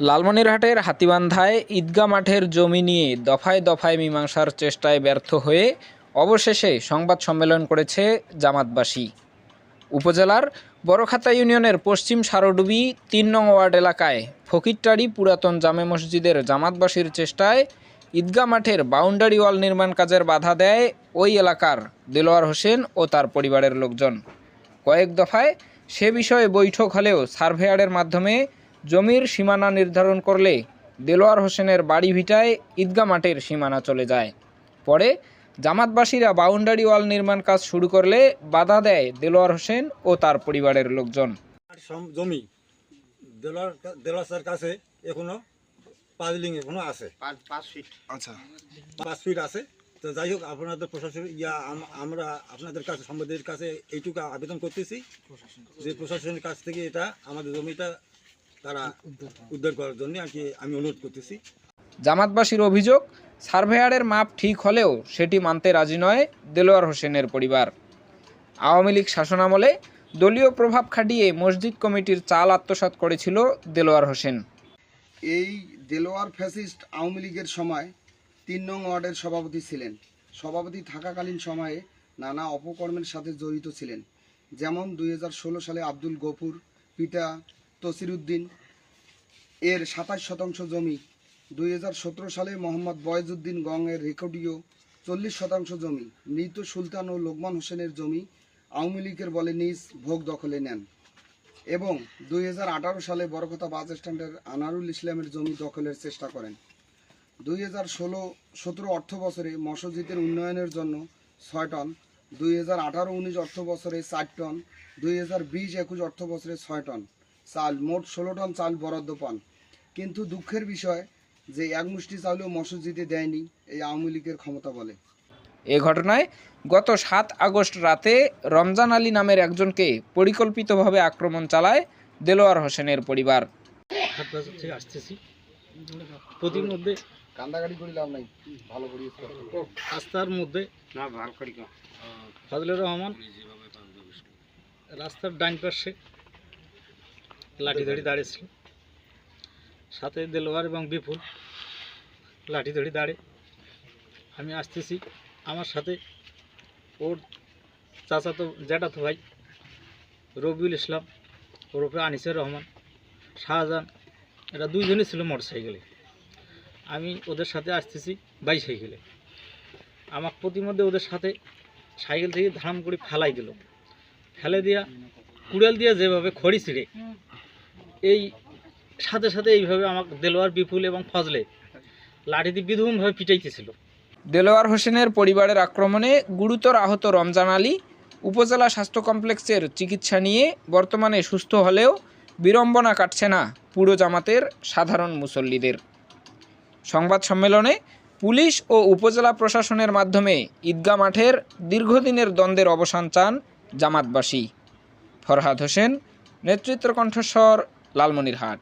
লালমনিরহাটের হাতিবান্ধায় ঈদগা মাঠের জমি নিয়ে দফায় দফায় মীমাংসার চেষ্টায় ব্যর্থ হয়ে অবশেষে সংবাদ সম্মেলন করেছে জামাতবাসী। উপজেলার বড়খাতা ইউনিয়নের পশ্চিম সারডুবি তিন নং ওয়ার্ড এলাকায় ফকিরটারি পুরাতন জামে মসজিদের জামাতবাসীর চেষ্টায় ঈদগা মাঠের বাউন্ডারি ওয়াল নির্মাণ কাজের বাধা দেয় ওই এলাকার দেলোয়ার হোসেন ও তার পরিবারের লোকজন। কয়েক দফায় সে বিষয়ে বৈঠক হলেও সার্ভেয়ারের মাধ্যমে জমির সীমানা নির্ধারণ করলে দেলোয়ার হোসেনের বাড়ি ভিটায় ঈদগাহ মাঠের সীমানা চলে যায়। পরে জামাতবাসীরা বাউন্ডারি ওয়াল নির্মাণ কাজ শুরু করলে বাধা দেয় দেলোয়ার হোসেন ও তার পরিবারের লোকজন। আর জমি দেলাসার কাছে এখনও পাঁচ লিং এখনও আছে। আচ্ছা। পাঁচ ফিট আছে। তো যাই হোক আপনাদের প্রশাসন ইয়া আমরা আপনাদের কাছে সম্বাদের কাছে এইটুকু আবেদন করতেছি যে প্রশাসনের কাছ থেকে এটা আমাদের জমিটা তারা উদ্ধার করার জন্য। আর কি আমি অনুরোধ করতেছি। জামাতবাসীর অভিযোগ সার্ভেয়ারের মাপ ঠিক হলেও সেটি মানতে রাজি নয় দেলোয়ার হোসেনের পরিবার। আওয়ামী লীগ শাসনামলে দলীয় প্রভাব খাটিয়ে মসজিদ কমিটির চাল আত্মসাৎ করেছিল দেলোয়ার হোসেন। এই দেলোয়ার ফ্যাসিস্ট আওয়ামী লীগের সময় তিন নং ওয়ার্ডের সভাপতি ছিলেন। সভাপতি থাকাকালীন সময়ে নানা অপকর্মের সাথে জড়িত ছিলেন। যেমন দুই হাজার ষোলো সালে আব্দুল গফুর পিতা তসিরুদ্দিন এর সাতাশ শতাংশ জমি, দুই হাজার সতেরো সালে মোহাম্মদ বয়জুদ্দিন গংয়ের রেকর্ডীয় চল্লিশ শতাংশ জমি, মৃত সুলতান ও লোকমান হোসেনের জমি আওয়ামী লীগের বলে নিজ ভোগ দখলে নেন এবং দুই হাজার আঠারো সালে বড়কথা বাস স্ট্যান্ডের আনারুল ইসলামের জমি দখলের চেষ্টা করেন। দুই হাজার ষোলো সতেরো অর্থ বছরে মসজিদের উন্নয়নের জন্য ছয় টন, দুই হাজার আঠারো উনিশ অর্থ বছরে চার টন, দুই হাজার বিশ একুশ অর্থ বছরে ছয় টন। চাল মোট ষোলো টন চাল বরাদ্দ পান। কিন্তু দুঃখের বিষয় যে এক মুষ্টি চালও মসজিদে দেয়নি এই আওয়ামী লীগের ক্ষমতা বলে। এ ঘটনায় গত সাত আগস্ট রাতে রমজান আলী নামের একজনকে পরিকল্পিতভাবে আক্রমণ চালায় দেলোয়ার হোসেনের পরিবার। আসতেছি। প্রতির মধ্যে কান্দাগাড়ি করে লাভ নাই ভালো করি রাস্তার মধ্যে ফজলুর রহমান রাস্তার ডান পাশে লাঠি ধরে দাঁড়িয়েছিল। সাথে দেলোয়ার এবং বিপুল লাঠি ধরে দাঁড়ে। আমি আসতেছি। আমার সাথে ওর চাচাতো, জ্যাঠাতো ভাই রবিউল ইসলাম, ওরফে আনিসের রহমান, শাহজাহান, এরা দুইজনই ছিল মোটর সাইকেলে আমি ওদের সাথে আসতেছি বাই সাইকেলে আমার প্রতিমধ্যে ওদের সাথে সাইকেল থেকে ধাম করে ফেলাই দিল। ফেলে দিয়া কুড়াল দিয়ে যেভাবে খড়ি ছিঁড়ে এই সাথে সাথে এইভাবে আমাকে দেলোয়ার বিপুল এবং ফজলে লাঠি দিয়ে বিধুমভাবে পিটাইতেছিল। দেলোয়ার হোসেনের পরিবারের আক্রমণে গুরুতর আহত রমজান আলী উপজেলা স্বাস্থ্য কমপ্লেক্সের চিকিৎসা নিয়ে বর্তমানে সুস্থ হলেও বিড়ম্বনা কাটছে না পুরো জামাতের সাধারণ মুসল্লিদের। সংবাদ সম্মেলনে পুলিশ ও উপজেলা প্রশাসনের মাধ্যমে ঈদগাহ মাঠের দীর্ঘদিনের দ্বন্দ্বের অবসান চান জামাতবাসী। ফরহাদ হোসেন নেতৃত্ব কণ্ঠস্বর লালমনিরহাট।